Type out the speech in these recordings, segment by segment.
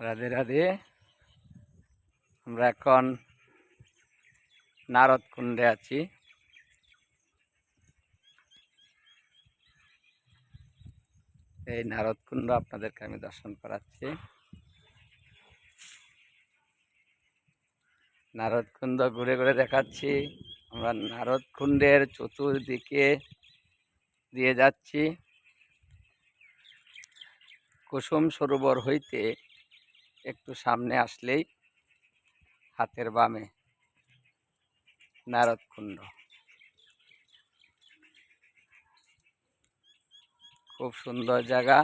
রাধে রাধে। আমরা এখন নারদ কুণ্ডে আছি। এই নারদ কুণ্ড আপনাদেরকে আমি দর্শন করাচ্ছি। নারদ কুণ্ড ঘুরে ঘুরে দেখাচ্ছি। আমরা নারদ কুণ্ডের চতুর্দিকে দিয়ে যাচ্ছি। কুসুম সরোবর হইতে একটু সামনে আসলেই হাতের বামে নারদ কুণ্ড। খুব সুন্দর জায়গা।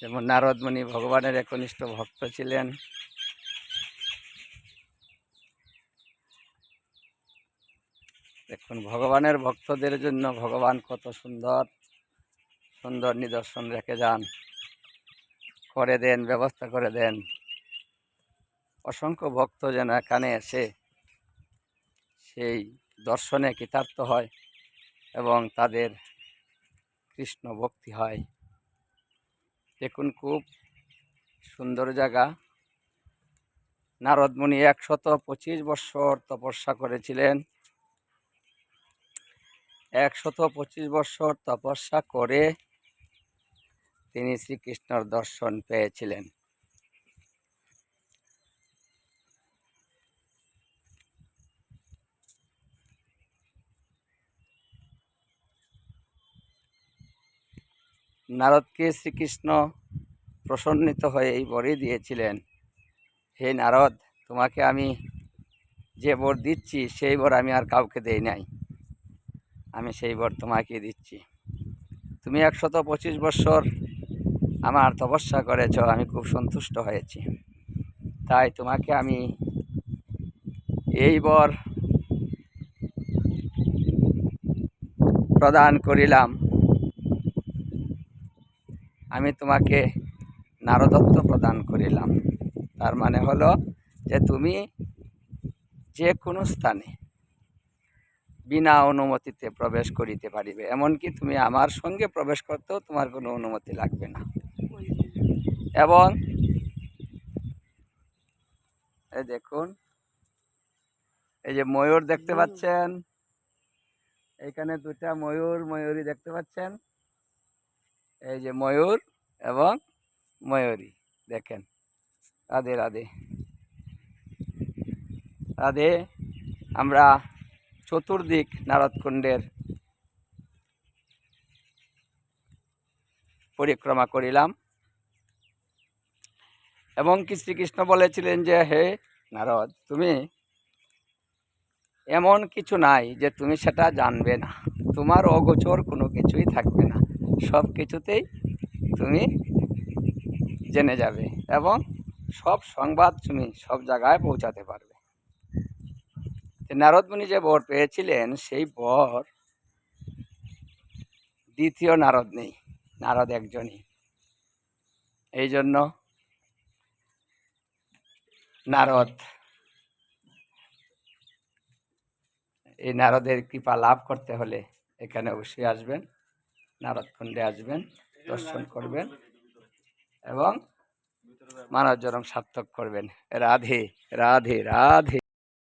যেমন নারদমণি ভগবানের একনিষ্ঠ ভক্ত ছিলেন। দেখুন, ভগবানের ভক্তদের জন্য ভগবান কত সুন্দর। সুন্দর নিদর্শন রেখে যান। করে দেন, ব্যবস্থা করে দেন। অসংখ্য ভক্ত যেন এখানে এসে সেই দর্শনে কৃতার্থ হয় এবং তাদের কৃষ্ণ ভক্তি হয়। দেখুন খুব সুন্দর জায়গা। নারদমণি একশত পঁচিশ বৎসর তপস্যা করেছিলেন। একশত পঁচিশ বৎসর তপস্যা করে তিনি শ্রীকৃষ্ণর দর্শন পেয়েছিলেন। নারদকে শ্রীকৃষ্ণ প্রসন্নিত হয়ে এই বরই দিয়েছিলেন, হে নারদ, তোমাকে আমি যে বর দিচ্ছি, সেই বর আমি আর কাউকে দেই নাই। আমি সেই বর তোমাকে দিচ্ছি। তুমি একশত পঁচিশ বৎসর আমার তপস্যা করেছ, আমি খুব সন্তুষ্ট হয়েছি। তাই তোমাকে আমি এই বর প্রদান করিলাম। আমি তোমাকে নারদত্ব প্রদান করিলাম। তার মানে হলো যে তুমি যে কোনো স্থানে বিনা অনুমতিতে প্রবেশ করিতে পারিবে। এমনকি তুমি আমার সঙ্গে প্রবেশ করতেও তোমার কোনো অনুমতি লাগবে না। এবং এই দেখুন এই যে ময়ূর দেখতে পাচ্ছেন। এখানে দুটা ময়ূর ময়ূরী দেখতে পাচ্ছেন। এই যে ময়ূর এবং ময়ূরী দেখেন। রাধে রাধে। রাধে আমরা চতুর্দিক নারদকুণ্ডের পরিক্রমা করিলাম। এবং কি শ্রীকৃষ্ণ বলেছিলেন যে, হে নারদ, তুমি এমন কিছু নাই যে তুমি সেটা জানবে না। তোমার অগোচর কোনো কিছুই থাকবে না। সব কিছুতেই তুমি জেনে যাবে এবং সব সংবাদ তুমি সব জায়গায় পৌঁছাতে পারবে। নারদমুনি যে বর পেয়েছিলেন, সেই বর দ্বিতীয় নারদ নেই, নারদ একজনই। এই জন্য নারদ। এই নারদের কৃপা লাভ করতে হলে এখানে অবশ্যই আসবেন, নারদ নারদকুণ্ডে আসবেন, দর্শন করবেন এবং মানব জনম সার্থক করবেন। রাধে রাধে রাধে।